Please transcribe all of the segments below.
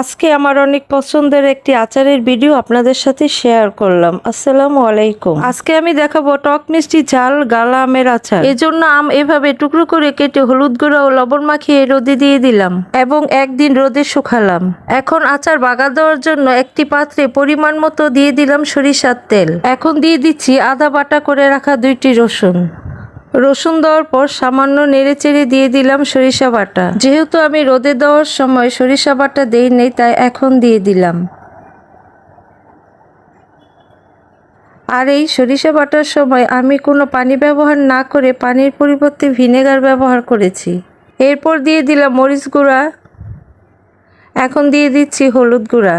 আজকে আমার অনেক পছন্দের একটি আচারের ভিডিও আপনাদের সাথে শেয়ার করলাম। আসসালামু আলাইকুম। আজকে আমি দেখাবো টক মিষ্টি ঝাল গালা আমের আচার। এজন্য আম এভাবে টুকরো করে কেটে হলুদ গুঁড়া ও লবণ মাখিয়ে রোদে দিয়ে দিলাম এবং একদিন রোদে শুকালাম। এখন আচার বাগা দেওয়ার জন্য একটি পাত্রে পরিমাণ মতো দিয়ে দিলাম সরিষার তেল। এখন দিয়ে দিচ্ছি আদা বাটা করে রাখা দুইটি রসুন। রসুন দেওয়ার পর সামান্য নেড়ে চেড়ে দিয়ে দিলাম সরিষা বাটা। যেহেতু আমি রোদে দেওয়ার সময় সরিষা বাটা দেই নেই, তাই এখন দিয়ে দিলাম। আর এই সরিষা বাটার সময় আমি কোনো পানি ব্যবহার না করে পানির পরিবর্তে ভিনেগার ব্যবহার করেছি। এরপর দিয়ে দিলাম মরিচ গুঁড়া। এখন দিয়ে দিচ্ছি হলুদ গুঁড়া।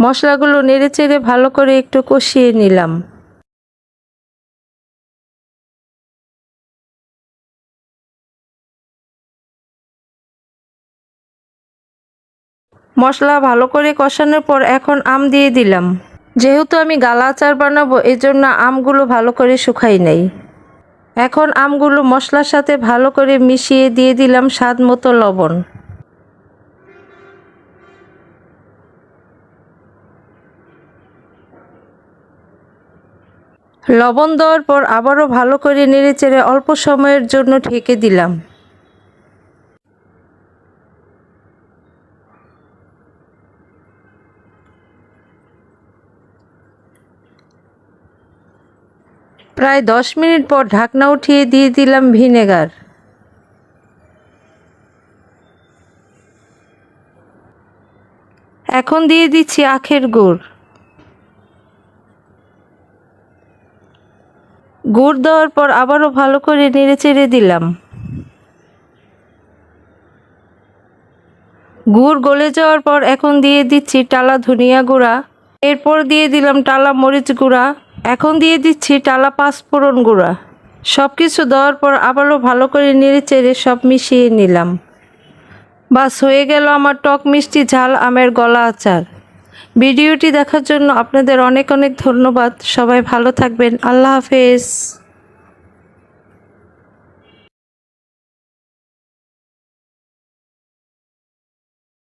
মশলাগুলো নেড়ে চেড়ে ভালো করে একটু কষিয়ে নিলাম। মশলা ভালো করে কষানোর পর এখন আম দিয়ে দিলাম। যেহেতু আমি গালা আচার বানাবো এই জন্য আমগুলো ভালো করে শুকাই নাই। এখন আমগুলো মশলার সাথে ভালো করে মিশিয়ে দিয়ে দিলাম স্বাদ মতো লবণ। লবণ দেওয়ার পর আবারও ভালো করে নেড়েচেড়ে অল্প সময়ের জন্য ঢেকে দিলাম। প্রায় দশ মিনিট পর ঢাকনা উঠিয়ে দিয়ে দিলাম ভিনেগার। এখন দিয়ে দিচ্ছি আখের গুড়। গুড় দেওয়ার পর আবারও ভালো করে নেড়ে চেড়ে দিলাম। গুড় গলে যাওয়ার পর এখন দিয়ে দিচ্ছি টালা ধনিয়া গুঁড়া। এরপর দিয়ে দিলাম টালা মরিচ গুঁড়া। এখন দিয়ে দিচ্ছি টালা পাঁচফোড়ন গুঁড়া। সব কিছু দেওয়ার পর আবারও ভালো করে নেড়ে চেড়ে সব মিশিয়ে নিলাম। বাস, হয়ে গেল আমার টক মিষ্টি ঝাল আমের গলা আচার। ভিডিওটি দেখার জন্য আপনাদের অনেক অনেক ধন্যবাদ। সবাই ভালো থাকবেন। আল্লাহ হাফেজ।